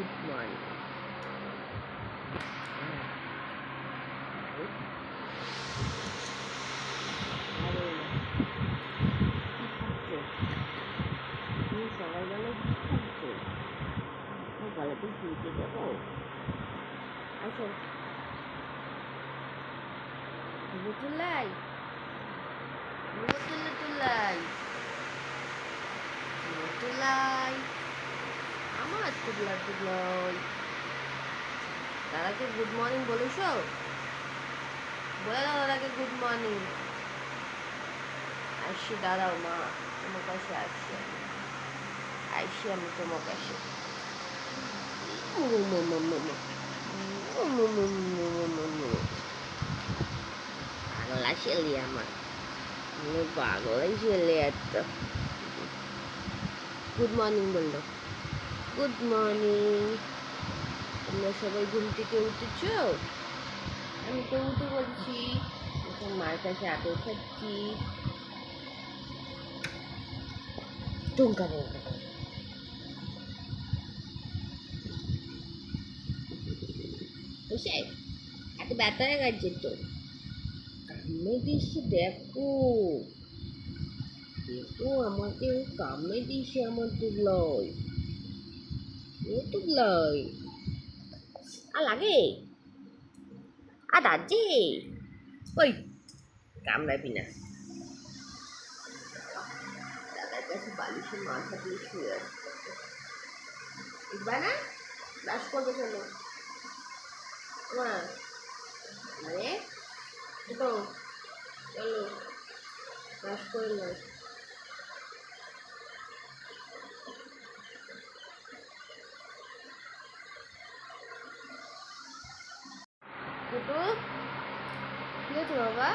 Good morning সকালবেলা কি খাচ্ছো গলাতে শুনতে দেবো আসো তুলে তুলাই তুলে আমার তুবলা তুবলাই দাদাকে গুড মর্নিং বলেছ? বলে দাও দাদাকে গুড মর্নিং আসছি দাঁড়াও মা, তোমার কাছে আসছি আসছি আমি তোমার কাছে পাগলা ছেলে আমার। পাগলাই ছেলে একটা গুড মর্নিং বলল। গুড মর্নিং তোমরা সবাই ঘুম থেকে উঠেছ? আমি তো উঠে বলছি এখন মার কাছে আদর খাচ্ছি। টুঙ্কা বলতে বুঝে এত ব্যথা হয়ে গেছে তো কামড়ে দিচ্ছে, দেখো। দেখো আমাকে ও কামড়ে দিচ্ছে আমার দুবলয় ও দুবলয় আর লাগে আর দাজি ওই কামড়াবি না দাদার কাছে বালিশে মাথা দিয়ে শুয়ে আছে উঠবা না ব্রাশ করবে চলো মা আরে তো চলো ব্রাশ করে নাও কি হয়েছে বাবা?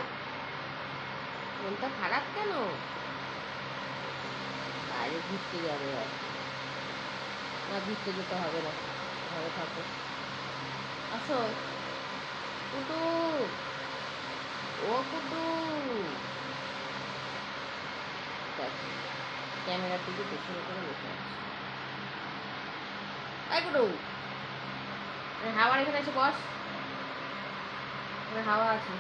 মনটা খারাপ কেন? বাইরে ঘুরতে যাবে আর। না, ঘুরতে যেতে হবে না। ঘরে থাকো। আসো। কুটু। ও কুটু। দেখো ক্যামেরার দিকে পেছনে করে বসে আছে। তাই কুটু। হাওয়ার এখানে এসে বস। হাওয়া আছে।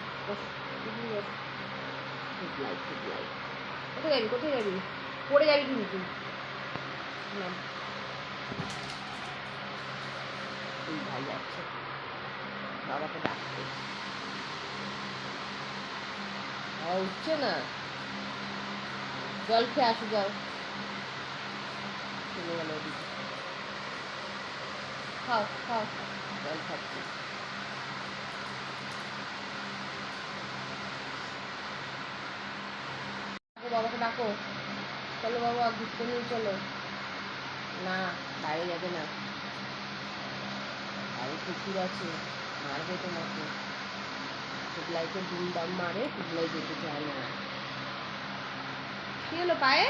কোথায় যাবি কোথায় যাবি? পড়ে যাবি কিন্তু। এই ভাই বাবাকে বাবা উঠছে না? জল খেয়ে আসো যাও চলে গেল খাও খাও। জল খাচ্ছি। বাবাকে ডাকো। চলো বাবা, ঘুরতে নিয়ে চলো। না, বাইরে যাবে না। বাইরে কুকুর আছে, মারবে তোমাকে। টুকলাইকে দুম দাম মারে, টুকলাই যেতে চায় না। কি হলো পায়ে?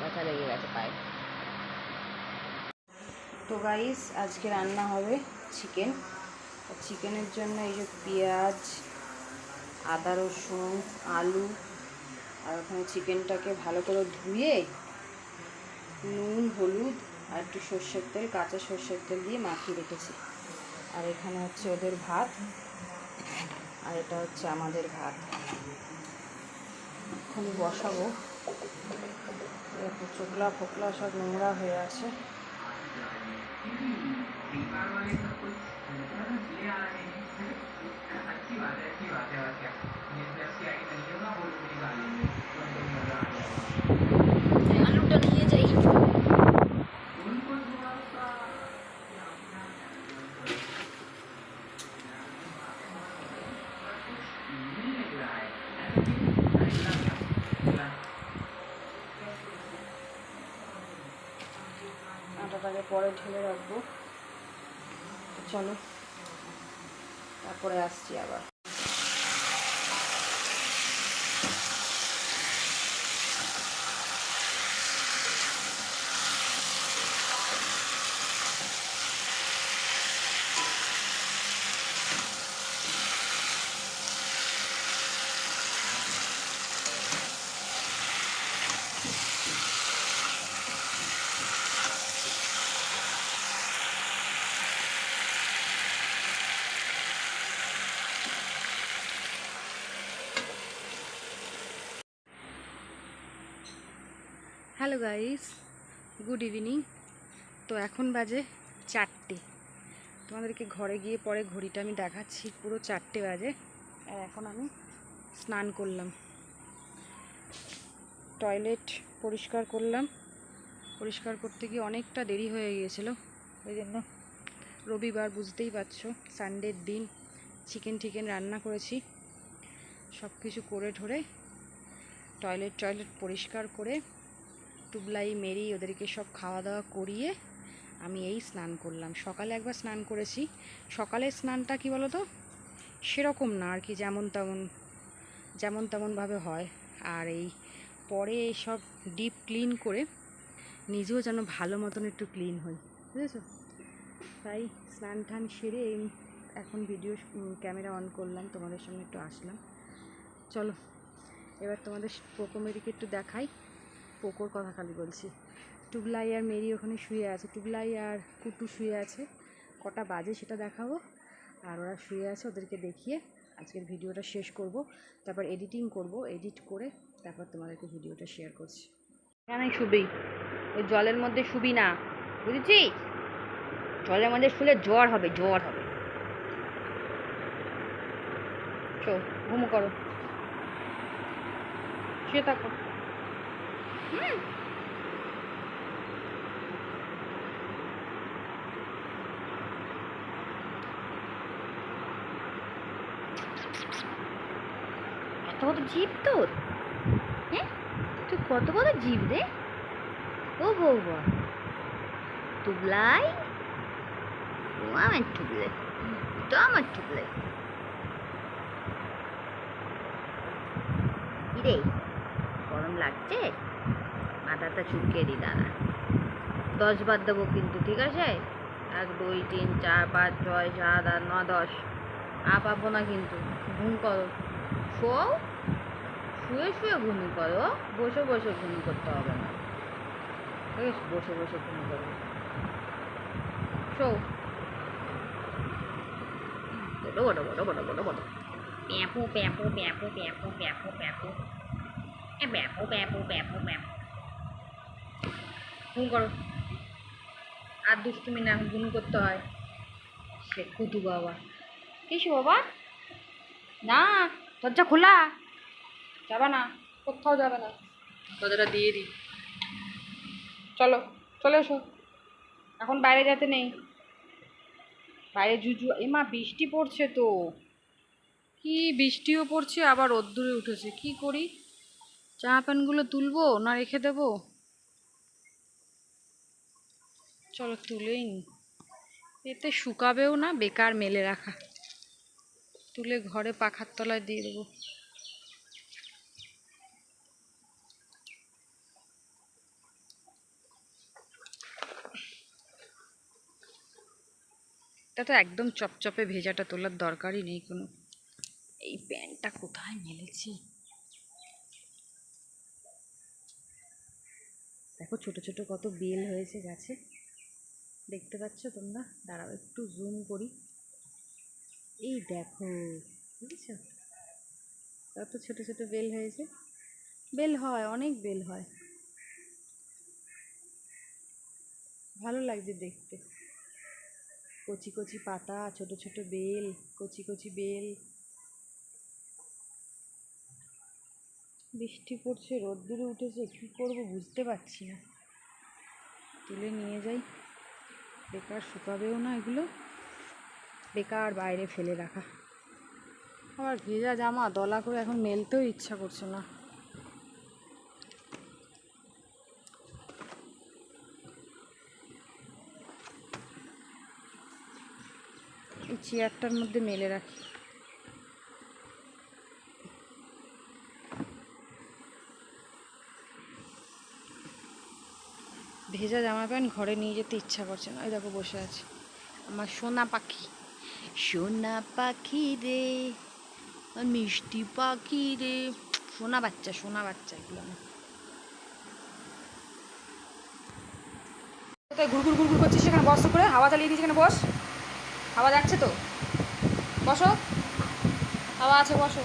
ব্যথা লেগে গেছে পায়ে। তো গাইস আজকে রান্না হবে চিকেন চিকেনের জন্য এই যে পেঁয়াজ, আদা রসুন, আলু আর ওখানে চিকেনটাকে ভালো করে ধুয়ে নুন, হলুদ আর একটু সর্ষের তেল, কাঁচা সর্ষের তেল দিয়ে মাখিয়ে রেখেছি। আর এখানে হচ্ছে ওদের ভাত আর এটা হচ্ছে আমাদের ভাত। এখন বসাবো। চোখলা ফোকলা সব নোংরা হয়ে আছে আলুটা নিয়ে যাই আটাটাকে পরে ঢেলে রাখব। চলো তারপরে আসছি আবার। হ্যালো গাইস গুড ইভিনিং তো এখন বাজে চারটে। তোমাদেরকে ঘরে গিয়ে পরে ঘড়িটা আমি দেখাচ্ছি। পুরো চারটে বাজে। আর এখন আমি স্নান করলাম। টয়লেট পরিষ্কার করলাম। পরিষ্কার করতে গিয়ে অনেকটা দেরি হয়ে গিয়েছিল। ওই জন্য রবিবার বুঝতেই পারছ সানডের দিন। চিকেন টিকেন রান্না করেছি। সব কিছু করে ঠরে টয়লেট টয়লেট পরিষ্কার করে টুবলাই মেরি ওদেরকে সব খাওয়া দাওয়া করিয়ে আমি এই স্নান করলাম। সকালে একবার স্নান করেছি। সকালে স্নানটা কি বলো তো সেরকম না আর কি, যেমন তেমন, যেমন তেমনভাবে হয়। আর এই পরে সব ডিপ ক্লিন করে নিজেও যেন ভালো মতন একটু ক্লিন হই, বুঝেছ? তাই স্নান টান সেরে এখন ভিডিও ক্যামেরা অন করলাম, তোমাদের সঙ্গে একটু আসলাম। চলো, এবার তোমাদের পোকো মেরিকে একটু দেখাই। পোকোর কথা খালি বলছি। টুবলাই আর মেরি ওখানে শুয়ে আছে। টুবলাই আর কুটু শুয়ে আছে। কটা বাজে সেটা দেখাবো। আর ওরা শুয়ে আছে, ওদেরকে দেখিয়ে আজকের ভিডিওটা শেষ করব। তারপর এডিটিং করব, এডিট করে তারপর তোমাদেরকে ভিডিওটা শেয়ার করছি। এখানে শুবি। ওই জলের মধ্যে শুবি না। বুঝেছি? জলের মধ্যে শুলে জ্বর হবে জ্বর হবে। চো ঘুমো করো। শুয়ে থাকো। এত কত জিভ তোর? হ্যাঁ? তুই কত কত জিভ রে? ও বৌবা টুবলাই? ও আমার টুবলাই। তো আমার টুবলাই। রে গরম লাগছে? মাথাটা চুলকে দি দাঁড়া। দশ বার দেবো কিন্তু, ঠিক আছে? এক, দুই, তিন, চার, পাঁচ, ছয়, সাত, আট ন দশ। আ পাবো না কিন্তু, ঘুম করো। শোও, শুয়ে শুয়ে ঘুমি করো। বসে বসে ঘুমি করতে হবে না। ঠিক আছে? বসে বসে ঘুমি করো। শো বড় বড় বড় বড় বড় বড়। প্যাপু প্যাপু প্যাপু প্যাপু প্যাপু প্যাপু প্যাপু প্যাপু প্যাপু প্যাপু ঘুম করো। আর দুষ্টুমি না ঘুম করতে হয়। সে কুটু বাবা। কিছু বাবা? না দরজা খোলা। যাবে না কোথাও যাবে না। দরজাটা দিয়ে দিই। চলো চলে এসো। এখন বাইরে যেতে নেই। বাইরে জুজু এ মা বৃষ্টি পড়ছে তো। কি বৃষ্টিও পড়ছে আবার রোদ্দুরে উঠেছে। কি করি? জামা প্যান্টগুলো তুলবো না রেখে দেবো? চলো তুলেই নি। এতে শুকাবেও না, বেকার মেলে রাখা। তুলে ঘরে পাখার তলায় দিয়ে দেবো। এটা তো একদম চপচপে ভেজাটা তোলার দরকারই নেই কোনো। এই প্যান্টটা কোথায় মেলেছি? দেখো ছোট ছোট কত বেল হয়েছে গাছে। দেখতে পাচ্ছ তোমরা? দাঁড়াও, একটু জুম করি। এই দেখো, বুঝেছ? কত ছোট ছোট বেল হয়েছে। বেল হয়, অনেক বেল হয়। ভালো লাগছে দেখতে। কচি কচি পাতা, ছোট ছোট বেল, কচি কচি বেল। বৃষ্টি পড়ছে, রোদ্দুরে উঠেছে, কী করব বুঝতে পারছি না। তুলে নিয়ে যাই। বেকার শুকাবেও না এগুলো। বেকার বাইরে ফেলে রাখা। আবার ভেজা জামা দলা করে এখন মেলতেও ইচ্ছা করছে না। চেয়ারটার মধ্যে মেলে রাখি। ভেজা জামা প্যান্ট ঘরে নিয়ে যেতে ইচ্ছা করছে না। ওই দেখো বসে আছে। আমার সোনা পাখি। সোনা পাখি রে মিষ্টি পাখি রে। সোনা বাচ্চা সোনা বাচ্চা এগুলো আমার কোথায় ঘুরঘুর ঘুরঘুর করছিস সেখানে? বস করে। হাওয়া চালিয়ে দিয়েছি এখানে বস। হাওয়া যাচ্ছে তো। বসো। হাওয়া আছে বসো।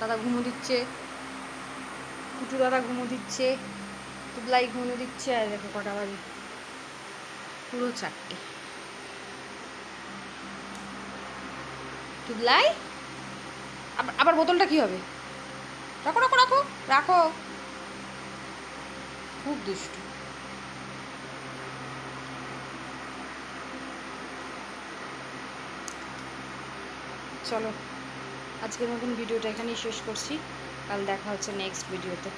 দাদা ঘুমো দিচ্ছে। কুটু দাদা ঘুমো দিচ্ছে, তুবলাই ঘুমো দিচ্ছে, আর দেখো কটা বাজে। পুরো চারটে। তুবলাই, আবার আবার বোতলটা কি হবে? রাখো রাখো রাখো রাখো। খুব দুষ্টু। চলো, আজকের মতন ভিডিওটা এখানেই শেষ করছি। কাল দেখা হচ্ছে নেক্সট ভিডিওতে